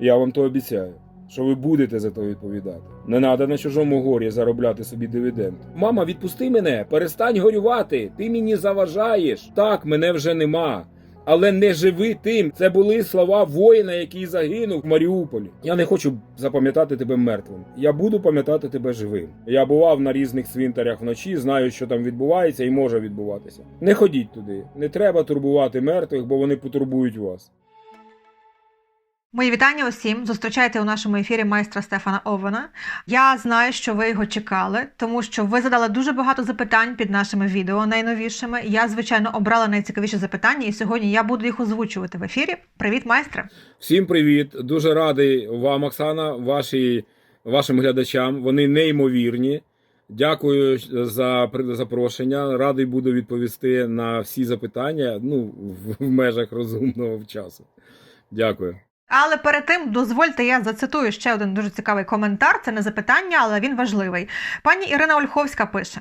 Я вам то обіцяю, що ви будете за то відповідати. Не треба на чужому горі заробляти собі дивіденд. Мама, відпусти мене, перестань горювати. Ти мені заважаєш. Так, мене вже нема. Але не живи тим. Це були слова воїна, який загинув в Маріуполі. Я не хочу запам'ятати тебе мертвим. Я буду пам'ятати тебе живим. Я бував на різних цвинтарях вночі, знаю, що там відбувається і може відбуватися. Не ходіть туди. Не треба турбувати мертвих, бо вони потурбують вас. Мої вітання усім. Зустрічайте у нашому ефірі майстра Стефана Овена. Я знаю, що ви його чекали, тому що ви задали дуже багато запитань під нашими відео найновішими. Я, звичайно, обрала найцікавіші запитання, і сьогодні я буду їх озвучувати в ефірі. Привіт, майстре! Всім привіт! Дуже радий вам, Оксана, ваші, вашим глядачам. Вони неймовірні. Дякую за запрошення. Радий буду відповісти на всі запитання ну, в, в межах розумного часу. Дякую. Але перед тим дозвольте, я зацитую ще один дуже цікавий коментар. Це не запитання, але він важливий. Пані Ірина Ольховська пише.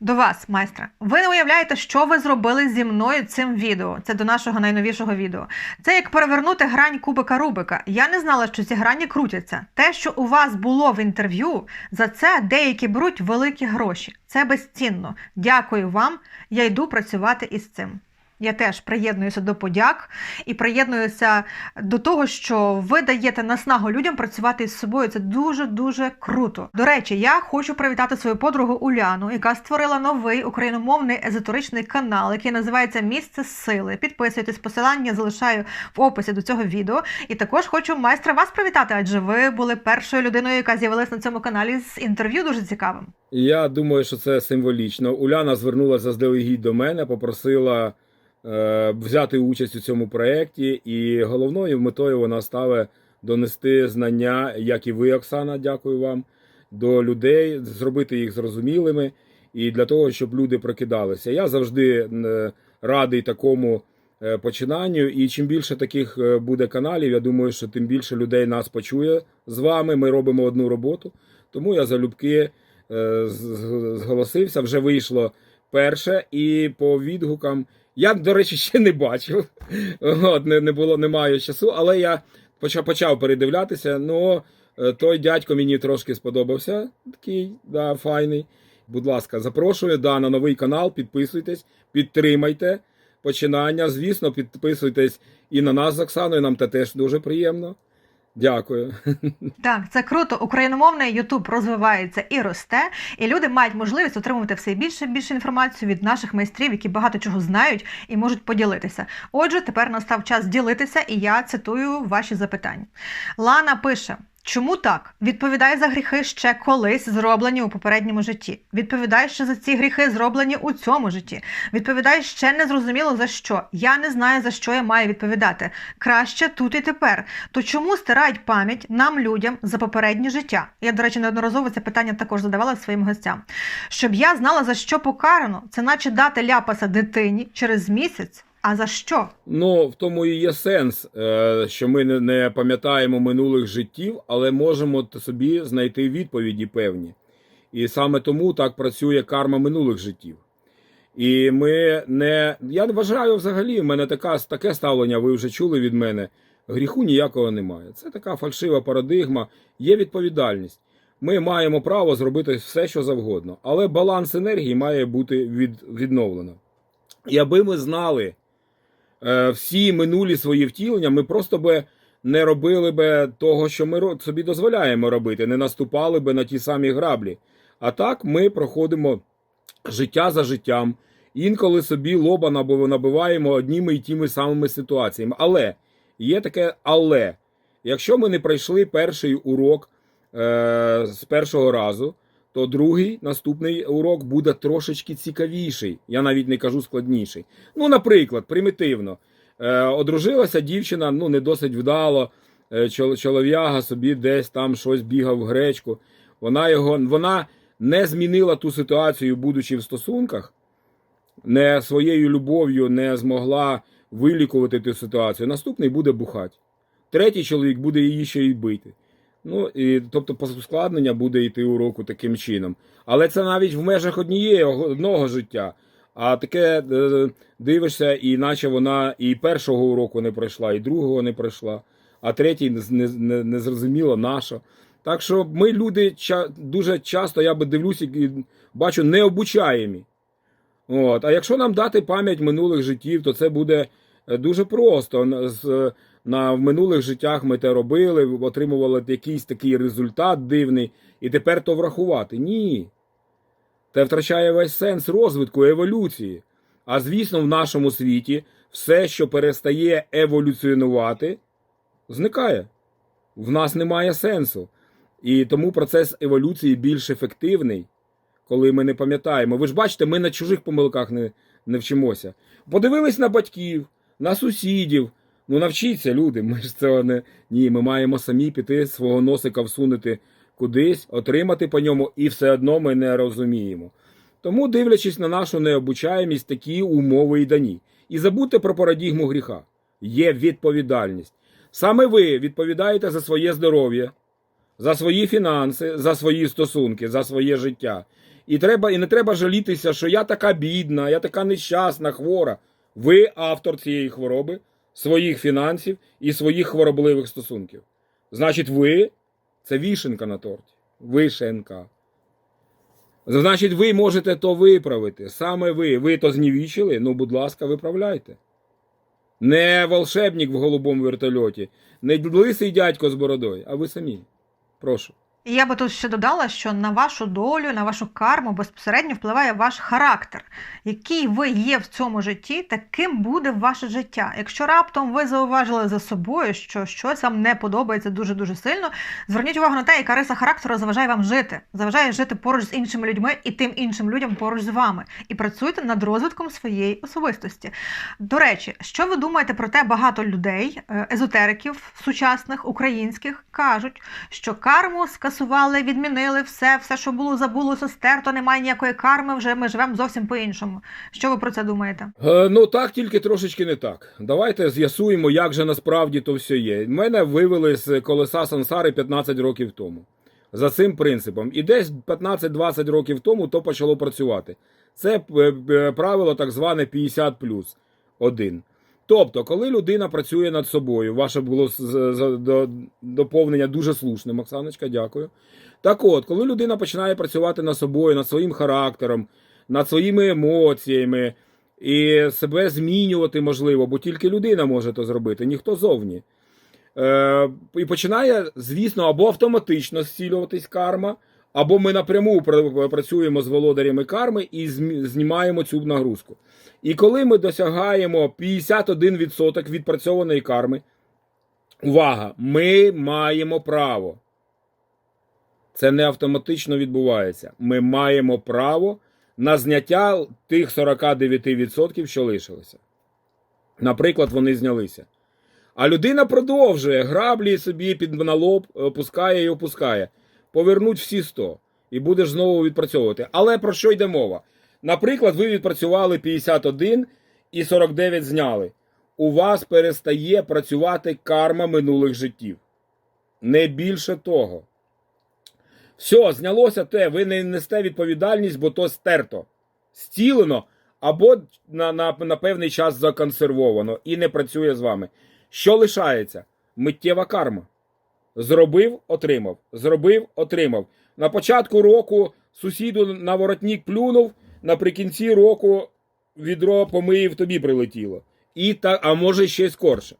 До вас, майстра, ви не уявляєте, що ви зробили зі мною цим відео. Це до нашого найновішого відео. Це як перевернути грань кубика Рубика. Я не знала, що ці грані крутяться. Те, що у вас було в інтерв'ю, за це деякі беруть великі гроші. Це безцінно. Дякую вам. Я йду працювати із цим. Я теж приєднуюся до подяк і приєднуюся до того, що ви даєте наснагу людям працювати із собою. Це дуже дуже круто. До речі, я хочу привітати свою подругу Уляну, яка створила новий україномовний езотеричний канал, який називається Місце сили. Підписуйтесь, посилання залишаю в описі до цього відео. І також хочу майстра вас привітати, адже ви були першою людиною, яка з'явилася на цьому каналі з інтерв'ю дуже цікавим. Я думаю, що це символічно. Уляна звернулася заздалегідь до мене, попросила взяти участь у цьому проєкті, і головною метою вона ставить донести знання, як і ви, Оксана, дякую вам, до людей, зробити їх зрозумілими і для того, щоб люди прокидалися. Я завжди е, радий такому е, починанню. І чим більше таких е, буде каналів, я думаю, що тим більше людей нас почує з вами. Ми робимо одну роботу. Тому я залюбки е, зголосився. Вже вийшло перше, і по відгукам я, до речі, ще не бачив. От, не, не було, немає часу, але я почав, почав передивлятися. Ну, е, той дядько мені трошки сподобався. Такий, да, файний. Будь ласка, запрошую да, на новий канал. Підписуйтесь, підтримайте починання. Звісно, підписуйтесь і на нас з Оксаною. Нам це теж дуже приємно. Дякую. Так, це круто. Україномовний Ютуб розвивається і росте, і люди мають можливість отримувати все більше і більше інформацію від наших майстрів, які багато чого знають і можуть поділитися. Отже, тепер настав час ділитися, і я цитую ваші запитання. Лана пише. Чому так? Відповідай за гріхи ще колись зроблені у попередньому житті. Відповідай, що за ці гріхи зроблені у цьому житті. Відповідай ще не зрозуміло за що. Я не знаю за що я маю відповідати. Краще тут і тепер. То чому стирають пам'ять нам, людям, за попереднє життя? Я, до речі, неодноразово це питання також задавала своїм гостям. Щоб я знала, за що покарано, це наче дати ляпаса дитині через місяць. А за що? Ну, в тому і є сенс, е, що ми не- пам'ятаємо минулих життів, але можемо собі знайти відповіді певні. І саме тому так працює карма минулих життів. І ми не. Я вважаю взагалі, в мене така, таке ставлення, ви вже чули від мене. Гріху ніякого немає. Це така фальшива парадигма, є відповідальність. Ми маємо право зробити все, що завгодно, але баланс енергії має бути від, відновлено. І аби ми знали всі минулі свої втілення, ми просто би не робили би того, що ми собі дозволяємо робити, не наступали би на ті самі граблі. А так ми проходимо життя за життям, інколи собі лоба наби- набиваємо одніми і тими самими ситуаціями. Але є таке але. Якщо ми не пройшли перший урок е, з першого разу, то другий наступний урок буде трошечки цікавіший. Я навіть не кажу складніший. Ну, наприклад, примітивно. Е, одружилася дівчина, ну не досить вдало. Е, чолов'яга собі десь там щось бігав в гречку. Вона його вона не змінила ту ситуацію, будучи в стосунках, не своєю любов'ю не змогла вилікувати ту ситуацію. Наступний буде бухати. Третій чоловік буде її ще й бити. Ну, і, тобто, ускладнення буде йти уроку таким чином. Але це навіть в межах однієї одного життя. А таке е, дивишся, і наче вона і першого уроку не пройшла, і другого не пройшла. а третій не, не, не, зрозуміло на що. Так що ми люди дуже часто, я би дивлюся і бачу, необучаємі. От. А якщо нам дати пам'ять минулих життів, то це буде е, дуже просто. На- в минулих життях ми те робили, отримували якийсь такий результат дивний, і тепер то врахувати. Ні. Це втрачає весь сенс розвитку, еволюції. А звісно, в нашому світі все, що перестає еволюціонувати, зникає. В нас немає сенсу. І тому процес еволюції більш ефективний, коли ми не пам'ятаємо. Ви ж бачите, ми на чужих помилках не, не вчимося. Подивились на батьків, на сусідів. Ну навчіться, люди. Ми ж цього не. Ні, ми маємо самі піти свого носика всунути кудись, отримати по ньому, і все одно ми не розуміємо. Тому, дивлячись на нашу необучаємість, такі умови і дані. І забудьте про парадігму гріха. Є відповідальність. Саме ви відповідаєте за своє здоров'я, за свої фінанси, за свої стосунки, за своє життя. І треба, і не треба жалітися, що я така бідна, я така нещасна, хвора. Ви автор цієї хвороби, своїх фінансів і своїх хворобливих стосунків. Значить, ви це вішенка на торті. Вишенка. Значить, ви можете то виправити. Саме ви. Ви то знівічили, ну, будь ласка, виправляйте. Не волшебник в голубому вертольоті, не лисий дядько з бородою, а ви самі. Прошу. І я би тут ще додала, що на вашу долю, на вашу карму безпосередньо впливає ваш характер. Який ви є в цьому житті, таким буде ваше життя. Якщо раптом ви зауважили за собою, що щось вам не подобається дуже дуже сильно, зверніть увагу на те, яка риса характеру заважає вам жити, заважає жити поруч з іншими людьми і тим іншим людям поруч з вами. І працюйте над розвитком своєї особистості. До речі, що ви думаєте про те, багато людей, е, езотериків сучасних українських кажуть, що карму скасували, відмінили все, все, що було забулося, стерто, немає ніякої карми. Вже ми живемо зовсім по-іншому. Що ви про це думаєте? Е, ну так, тільки трошечки не так. Давайте з'ясуємо, як же насправді то все є. Мене вивели з колеса сансари 15 років тому. За цим принципом. І десь 15-20 років тому то почало працювати. Це е, е, правило так зване 50 плюс 1. Тобто, коли людина працює над собою, ваше було доповнення дуже слушним, Оксаночка, дякую. Так от, коли людина починає працювати над собою, над своїм характером, над своїми емоціями, і себе змінювати можливо, бо тільки людина може то зробити, ніхто зовні. Е, і починає, звісно, або автоматично зцілюватись карма, або ми напряму працюємо з володарями карми і знімаємо цю нагрузку. І коли ми досягаємо 51% відпрацьованої карми, увага, ми маємо право. Це не автоматично відбувається. Ми маємо право на зняття тих 49%, що лишилися. Наприклад, вони знялися. А людина продовжує граблі собі під на лоб, опускає і опускає. Повернуть всі 100 і будеш знову відпрацьовувати. Але про що йде мова? Наприклад, ви відпрацювали 51 і 49 зняли. У вас перестає працювати карма минулих життів. Не більше того. Все, знялося те, ви не несте відповідальність, бо то стерто, стілено або на, на, на певний час законсервовано і не працює з вами. Що лишається? Миттєва карма. Зробив, отримав. Зробив, отримав. На початку року сусіду на воротник плюнув, наприкінці року відро помиїв, тобі прилетіло. І та, а може ще й скорше.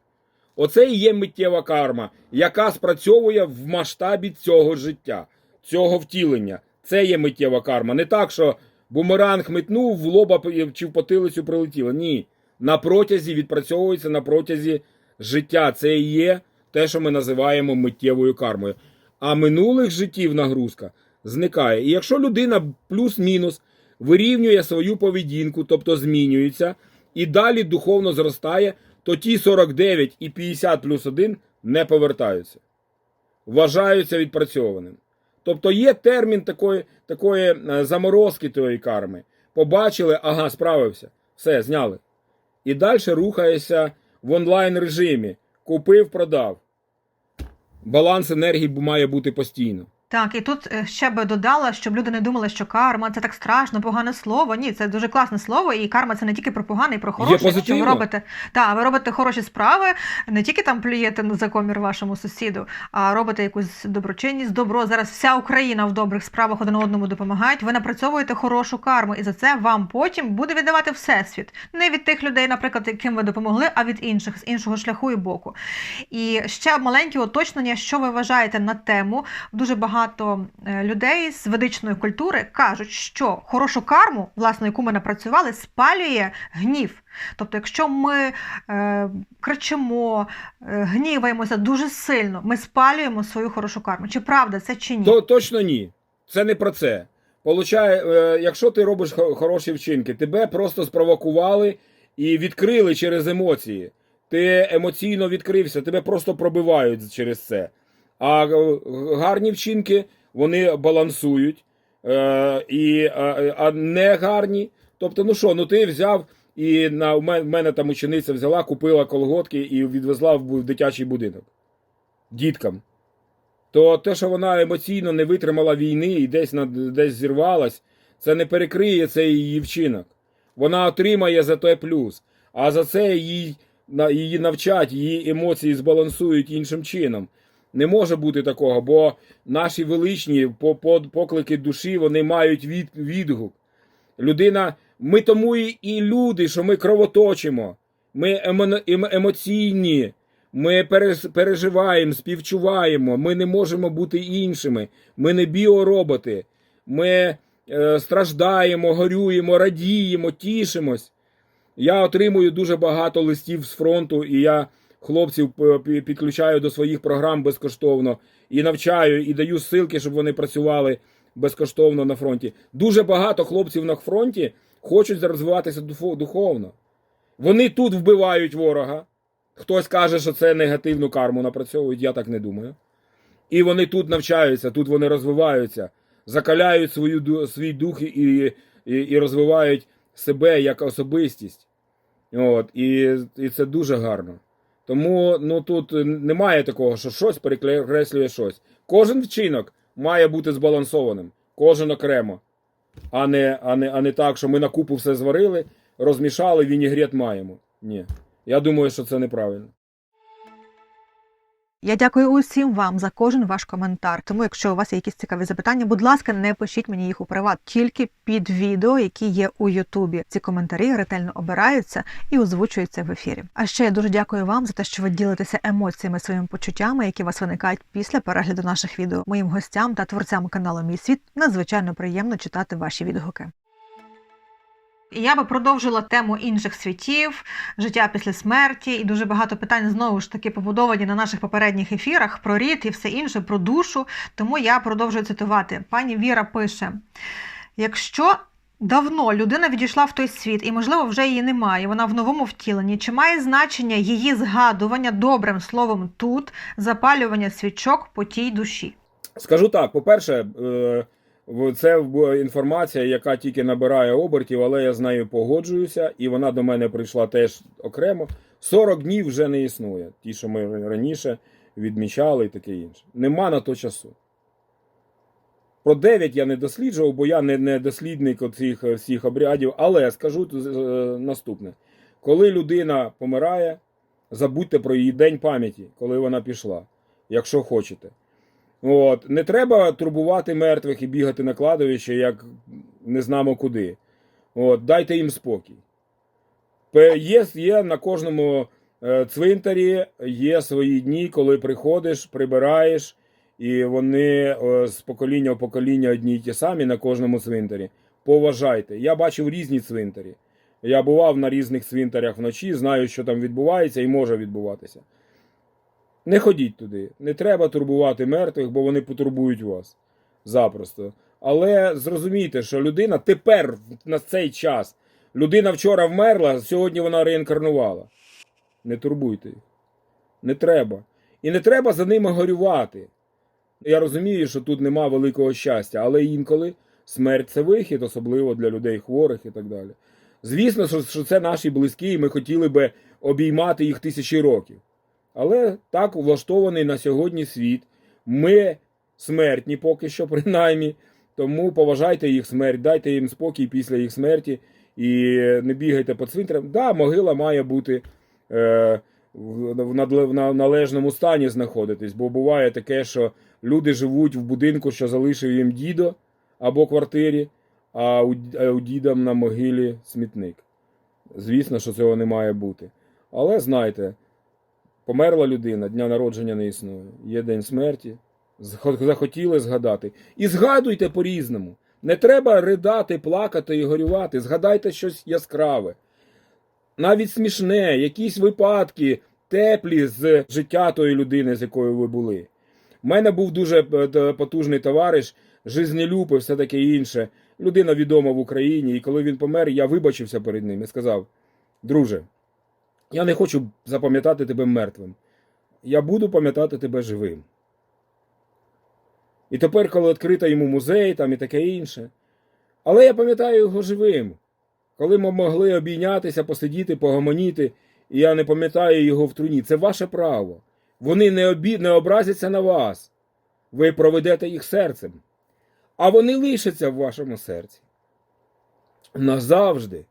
Оце і є миттєва карма, яка спрацьовує в масштабі цього життя, цього втілення. Це є миттєва карма. Не так, що бумеранг метнув, в лоба чи в потилицю прилетіло. Ні. На протязі відпрацьовується на протязі життя. Це і є те, що ми називаємо миттєвою кармою. А минулих життів нагрузка зникає. І якщо людина плюс-мінус вирівнює свою поведінку, тобто змінюється, і далі духовно зростає, то ті 49 і 50 плюс 1 не повертаються. Вважаються відпрацьованим. Тобто є термін такої, такої е, заморозки тої карми. Побачили, ага, справився, все, зняли. І далі рухаєшся в онлайн режимі. Купив, продав. Баланс енергії має бути постійно. Так, і тут е, ще би додала, щоб люди не думали, що карма це так страшно, погане слово. Ні, це дуже класне слово, і карма це не тільки про погане, і про хороше. Якщо ви робите, та, ви робите хороші справи, не тільки там плюєте за комір вашому сусіду, а робите якусь доброчинність, добро. Зараз вся Україна в добрих справах один одному допомагають. Ви напрацьовуєте хорошу карму, і за це вам потім буде віддавати всесвіт. Не від тих людей, наприклад, яким ви допомогли, а від інших з іншого шляху і боку. І ще маленьке уточнення, що ви вважаєте на тему. Дуже багато е, людей з ведичної культури кажуть, що хорошу карму, власне, яку ми напрацювали, спалює гнів. Тобто, якщо ми е, кричимо, е, гніваємося дуже сильно, ми спалюємо свою хорошу карму. Чи правда це чи ні? То точно ні. Це не про це. Получає, е, якщо ти робиш хороші вчинки, тебе просто спровокували і відкрили через емоції. Ти емоційно відкрився, тебе просто пробивають через це. А е, гарні вчинки вони балансують. Е, і, а, не гарні. Тобто, ну що, ну ти взяв і на в мен- в мене там учениця взяла, купила колготки і відвезла в дитячий будинок діткам то те, що вона емоційно не витримала війни і десь десь зірвалась, це не перекриє цей її вчинок. Вона отримає за те плюс. А за це на- її навчать, її емоції збалансують іншим чином. Не може бути такого, бо наші величні по- по- поклики душі вони мають від, відгук. Людина, ми тому і, люди, що ми кровоточимо, ми ем- емоційні, ми переживаємо, співчуваємо, ми не можемо бути іншими, ми не біороботи, ми е, страждаємо, горюємо, радіємо, тішимось. Я отримую дуже багато листів з фронту, і я хлопців е, підключаю до своїх програм безкоштовно і навчаю, і даю ссылки, щоб вони працювали безкоштовно на фронті. Дуже багато хлопців на фронті хочуть розвиватися духовно. Вони тут вбивають ворога. Хтось каже, що це негативну карму напрацьовують, я так не думаю. І вони тут навчаються, тут вони розвиваються, закаляють свою, свій дух і, і, і розвивають себе як особистість. От, і, і це дуже гарно. Тому ну, тут немає такого, що щось перекреслює щось. Кожен вчинок має бути збалансованим, кожен окремо, а не, а не, а не так, що ми на купу все зварили, розмішали, вінігрет маємо. Ні. Я думаю, що це неправильно. Я дякую усім вам за кожен ваш коментар. Тому, якщо у вас є якісь цікаві запитання, будь ласка, не пишіть мені їх у приват, тільки під відео, які є у Ютубі. Ці коментарі ретельно обираються і озвучуються в ефірі. А ще я дуже дякую вам за те, що ви ділитеся емоціями, своїми почуттями, які у вас виникають після перегляду наших відео. Моїм гостям та творцям каналу Мій світ надзвичайно приємно читати ваші відгуки. Я би продовжила тему інших світів, життя після смерті, і дуже багато питань знову ж таки побудовані на наших попередніх ефірах про рід і все інше, про душу. Тому я продовжую цитувати. Пані Віра пише: якщо давно людина відійшла в той світ, і, можливо, вже її немає, вона в новому втіленні, чи має значення її згадування добрим словом тут, запалювання свічок по тій душі? Скажу так: по-перше, е, це інформація, яка тільки набирає обертів, але я з нею погоджуюся, і вона до мене прийшла теж окремо. 40 днів вже не існує. Ті, що ми раніше відмічали і таке інше. Нема на то часу. Про 9 я не досліджував, бо я не, не дослідник оцих е, всіх обрядів, але скажу е, наступне: коли людина помирає, забудьте про її день пам'яті, коли вона пішла, якщо хочете. От. Не треба турбувати мертвих і бігати на кладовище, як не знамо куди. От. Дайте їм спокій. Є, є на кожному е, цвинтарі є свої дні, коли приходиш, прибираєш, і вони з покоління в покоління одні й ті самі на кожному цвинтарі. Поважайте. Я бачив різні цвинтарі. Я бував на різних цвинтарях вночі, знаю, що там відбувається і може відбуватися. Не ходіть туди. Не треба турбувати мертвих, бо вони потурбують вас запросто. Але зрозумійте, що людина тепер, на цей час, людина вчора вмерла, сьогодні вона реінкарнувала. Не турбуйте їх. Не треба. І не треба за ними горювати. Я розумію, що тут нема великого щастя, але інколи смерть це вихід, особливо для людей хворих і так далі. Звісно, що це наші близькі, і ми хотіли би обіймати їх тисячі років. Але так влаштований на сьогодні світ. Ми смертні поки що, принаймні. Тому поважайте їх смерть, дайте їм спокій після їх смерті і не бігайте по цвинтарям. Да, могила має бути е, в, належному стані знаходитись, бо буває таке, що люди живуть в будинку, що залишив їм дідо або квартирі, а у, а у діда на могилі смітник. Звісно, що цього не має бути. Але знайте, померла людина, дня народження не існує. Є день смерті. Захотіли згадати. І згадуйте по-різному. Не треба ридати, плакати і горювати. Згадайте щось яскраве. Навіть смішне, якісь випадки теплі з життя тої людини, з якою ви були. У мене був дуже е, потужний товариш, жизнелюб і все таке інше. Людина відома в Україні, і коли він помер, я вибачився перед ним і сказав: друже, я не хочу запам'ятати тебе мертвим. Я буду пам'ятати тебе живим. І тепер, коли відкрита йому музей там і таке інше. Але я пам'ятаю його живим. Коли ми могли обійнятися, посидіти, погомоніти, і я не пам'ятаю його в труні. Це ваше право. Вони не, обі... не образяться на вас. Ви проведете їх серцем. А вони лишаться в вашому серці. Назавжди.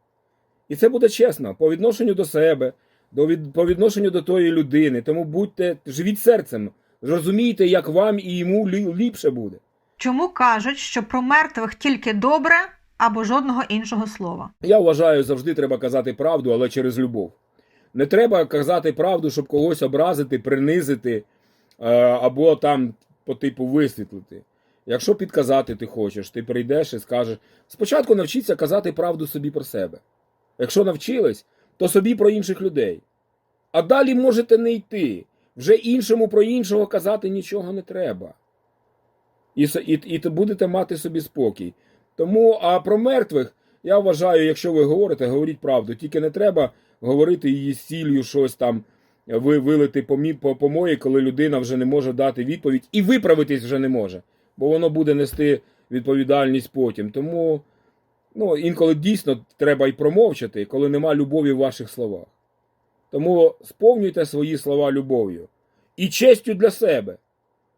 І це буде чесно по відношенню до себе, до від... по відношенню до тої людини. Тому будьте, живіть серцем, розумійте, як вам і йому ліпше буде. Чому кажуть, що про мертвих тільки добре або жодного іншого слова? Я вважаю, завжди треба казати правду, але через любов. Не треба казати правду, щоб когось образити, принизити е, або там по типу висвітлити. Якщо підказати ти хочеш, ти прийдеш і скажеш. Спочатку навчіться казати правду собі про себе. Якщо навчились, то собі про інших людей. А далі можете не йти. Вже іншому про іншого казати нічого не треба. І, і, і будете мати собі спокій. Тому, а про мертвих, я вважаю, якщо ви говорите, говоріть правду. Тільки не треба говорити її з ціллю щось там ви вилити помі- по помої, коли людина вже не може дати відповідь і виправитись вже не може, бо воно буде нести відповідальність потім. Тому ну, інколи дійсно треба й промовчати, коли нема любові в ваших словах. Тому сповнюйте свої слова любов'ю і честю для себе.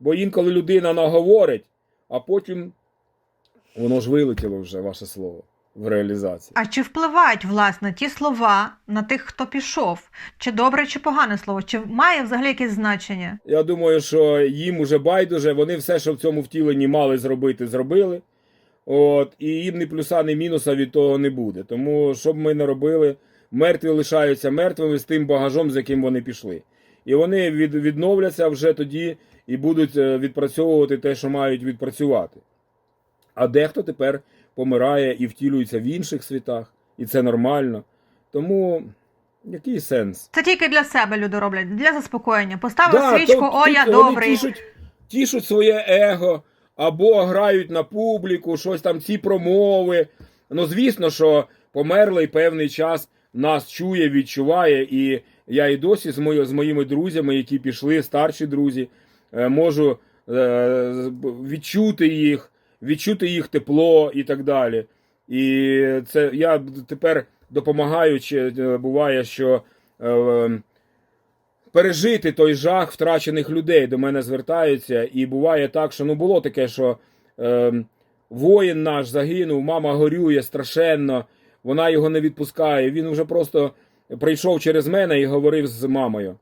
Бо інколи людина наговорить, а потім воно ж вилетіло вже ваше слово в реалізації. А чи впливають власне ті слова на тих, хто пішов? Чи добре, чи погане слово? Чи має взагалі якесь значення? Я думаю, що їм уже байдуже, вони все, що в цьому втіленні мали зробити, зробили. От, і їм ні плюса, ні мінуса від того не буде. Тому, що б ми не робили, мертві лишаються мертвими з тим багажом, з яким вони пішли. І вони від, відновляться вже тоді і будуть е, відпрацьовувати те, що мають відпрацювати. А дехто тепер помирає і втілюється в інших світах, і це нормально. Тому який сенс? Це тільки для себе люди роблять, для заспокоєння. Поставив Да, свічку, то- о, я добрий. Тішуть, тішуть своє его, або грають на публіку, щось там, ці промови. Ну, звісно, що померлий певний час нас чує, відчуває, і я і досі з, мої, з моїми друзями, які пішли, старші друзі, е, можу е, відчути їх, відчути їх тепло і так далі. І це я тепер допомагаю, чи е, буває, що. Пережити той жах втрачених людей до мене звертаються. І буває так, що ну було таке, що е, воїн наш загинув, мама горює страшенно, вона його не відпускає. Він вже просто прийшов через мене і говорив з мамою.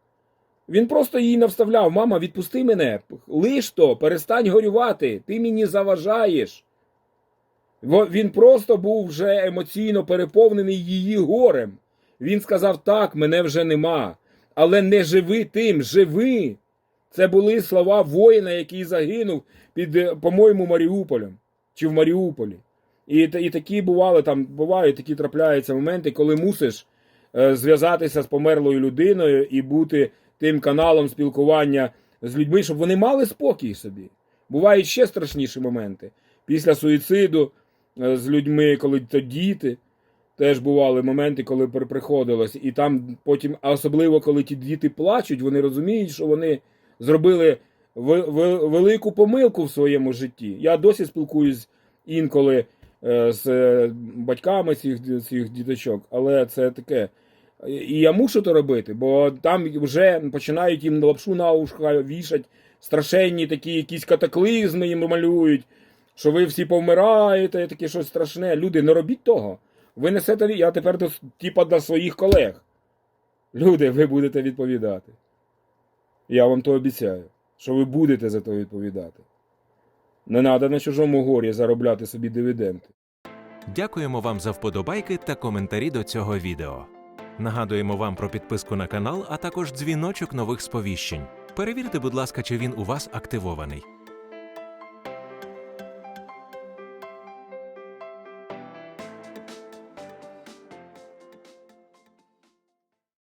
Він просто їй навставляв: Мама, відпусти мене, лиш то, перестань горювати, ти мені заважаєш. Він просто був вже емоційно переповнений її горем. Він сказав: так, мене вже нема. Але не живи тим, живи. Це були слова воїна, який загинув під, е, по-моєму, Маріуполем чи в Маріуполі. І, і такі бували там, бувають такі трапляються моменти, коли мусиш е, зв'язатися з померлою людиною і бути тим каналом спілкування з людьми, щоб вони мали спокій собі. Бувають ще страшніші моменти. Після суїциду е, з людьми, коли то діти. Теж бували моменти, коли при- приходилось, і там потім, а особливо коли ті діти плачуть, вони розуміють, що вони зробили велику помилку в своєму житті. Я досі спілкуюсь інколи е, з е, батьками цих, цих діточок, але це таке. І я мушу то робити, бо там вже починають їм лапшу на ушка вішать страшенні такі якісь катаклізми їм малюють, що ви всі повмираєте, таке щось страшне. Люди, не робіть того. Ви несете, я тепер до, типа, до своїх колег. Люди, ви будете відповідати. Я вам то обіцяю, що ви будете за то відповідати. Не треба на чужому горі заробляти собі дивіденди. Дякуємо вам за вподобайки та коментарі до цього відео. Нагадуємо вам про підписку на канал, а також дзвіночок нових сповіщень. Перевірте, будь ласка, чи він у вас активований.